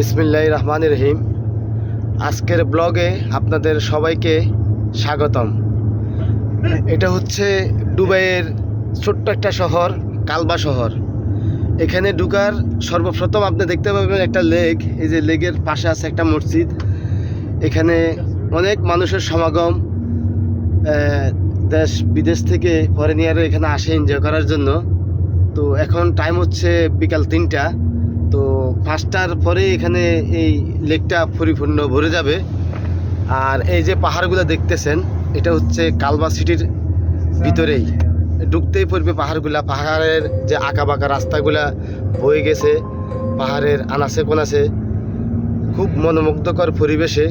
বিসমিল্লাহ রহমান রহিম। আজকের ব্লগে আপনাদের সবাইকে স্বাগতম। এটা হচ্ছে দুবাইয়ের ছোট্ট একটা শহর, কালবা শহর। এখানে ঢুকার সর্বপ্রথম আপনি দেখতে পাবেন একটা লেক। এই যে লেকের পাশে আছে একটা মসজিদ। এখানে অনেক মানুষের সমাগম দেশ বিদেশ থেকে ফরেনিয়ারও এখানে আসে এনজয় করার জন্য। তো এখন টাইম হচ্ছে বিকাল তিনটা। তো পাঁচটার পরে এখানে এই লেকটা পরিপূর্ণ ভরে যাবে। আর এই যে পাহাড়গুলো দেখতেছেন, এটা হচ্ছে কালবা সিটির ভিতরেই। ঢুকতেই পড়বে পাহাড়গুলা, পাহাড়ের যে আঁকা বাঁকা রাস্তাগুলা বয়ে গেছে, পাহাড়ের আনাচে কোনাচে। খুব মনোমুগ্ধকর পরিবেশে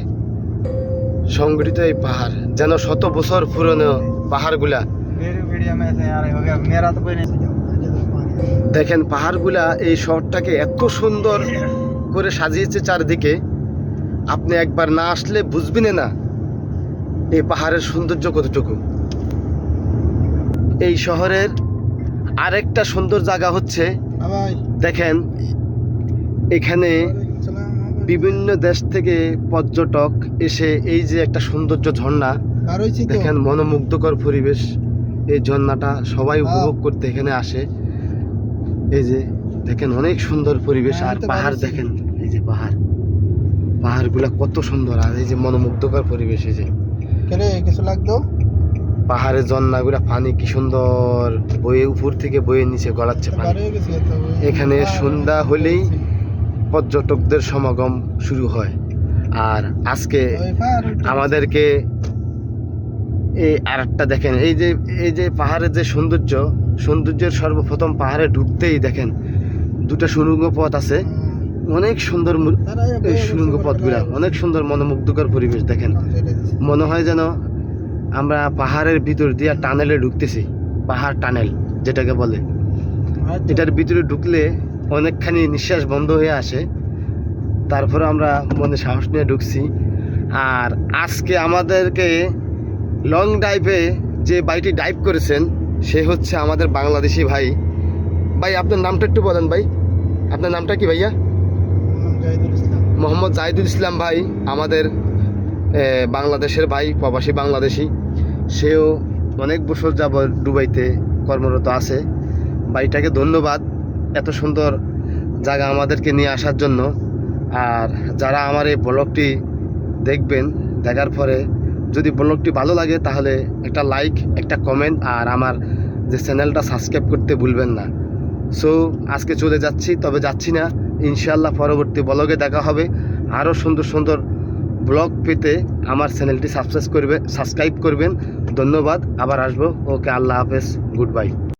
সংগঠিত এই পাহাড়, যেন শত বছর পুরনো পাহাড়গুলা। দেখেন পাহাড়গুলা এই শহরটাকে এত সুন্দর করে সাজিয়েছে চারদিকে। আপনি একবার না আসলে বুঝবেন না এই পাহাড়ের সৌন্দর্য কতটুকু। এই শহরের আরেকটা সুন্দর জায়গা হচ্ছে দেখেন এখানে বিভিন্ন দেশ থেকে পর্যটক এসে এই যে একটা সৌন্দর্য ঝর্ণা দেখেন মনোমুগ্ধকর পরিবেশ এই ঝর্ণাটা সবাই উপভোগ করতে এখানে আসে। এই যে দেখেন অনেক সুন্দর পরিবেশ আর হ্যাঁ, পাহাড় দেখেন এই যে পাহাড়। পাহাড়গুলা কত সুন্দর আর এই যে মনোমুগ্ধকর পরিবেশ এই যে। কিছু লাগতো? পাহাড়ের ঝর্ণাগুলা পানি কি সুন্দর বয়ে উপর থেকে বয়ে নিচে গড়াচ্ছে পানি। এখানে সন্ধ্যা হলেই পর্যটকদের সমাগম শুরু হয়। আর আজকে আমাদেরকে এই আরেকটা দেখেন, এই যে এই যে পাহাড়ের যে সৌন্দর্য, সৌন্দর্যের সর্বপ্রথম পাহাড়ে ঢুকতেই দেখেন, দুটো সুড়ঙ্গ পথ আছে, অনেক সুন্দর এই সুড়ঙ্গ পথগুলা, অনেক সুন্দর মনোমুগ্ধকর পরিবেশ দেখেন। মনে হয় যেন আমরা পাহাড়ের ভিতর দিয়ে টানেলে ঢুকতেছি, পাহাড় টানেল যেটাকে বলে। এটার ভিতরে ঢুকলে অনেকখানি নিঃশ্বাস বন্ধ হয়ে আসে, তারপরে আমরা মনে সাহস নিয়ে ঢুকছি। আর আজকে আমাদেরকে লং ড্রাইভে যে বাইকটি ড্রাইভ করেছেন সে হচ্ছে আমাদের বাংলাদেশি ভাই। ভাই আপনার নামটা একটু বলেন ভাই। আপনার নামটা কি ভাইয়া? মোহাম্মদ জাহিদুল ইসলাম। ভাই আমাদের বাংলাদেশের ভাই প্রবাসী বাংলাদেশি। সেও অনেক বছর যাব দুবাইতে কর্মরত আছে। ভাইটাকে ধন্যবাদ এত সুন্দর জায়গা আমাদেরকে নিয়ে আসার জন্য। আর যারা আমার এই ব্লগটি দেখবেন দেখার পরে যদি ব্লগটি ভালো লাগে, তাহলে একটা লাইক একটা কমেন্ট আর আমার যে চ্যানেলটা সাবস্ক্রাইব করতে ভুলবেন না। সো আজকে চলে যাচ্ছি, তবে যাচ্ছি না। ইনশাল্লাহ পরবর্তী ব্লগে দেখা হবে। আরও সুন্দর সুন্দর ব্লগ পেতে আমার চ্যানেলটি সাবস্ক্রাইব করবে সাবস্ক্রাইব করবেন। ধন্যবাদ। আবার আসব। ওকে আল্লাহ হাফেজ। Good bye